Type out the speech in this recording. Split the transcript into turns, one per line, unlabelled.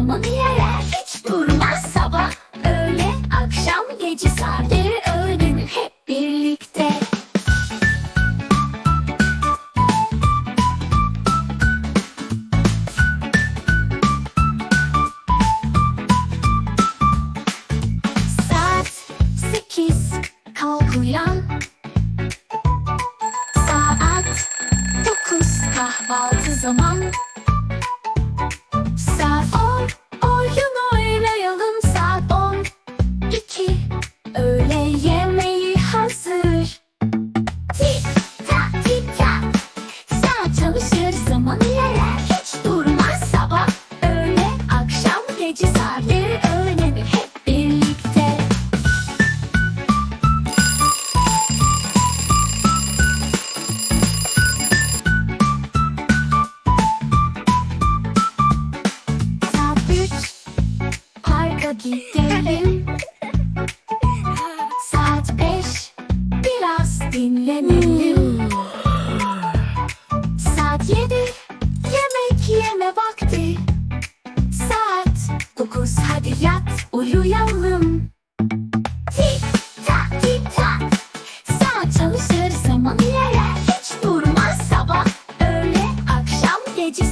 zaman yerer Hiç durmaz. Sabah öğle akşam gece saatleri öğrenir hep birlikte. Saat sekiz kalk uyan. Saat dokuz kahvaltı zaman gidelim. Saat beş biraz dinlenelim. Saat yedi yemek yeme vakti. Saat dokuz hadi yat uyuyalım. Tik tak tik tak. Saat çalışır zaman ilerler. Hiç durmaz sabah. Öğle akşam gece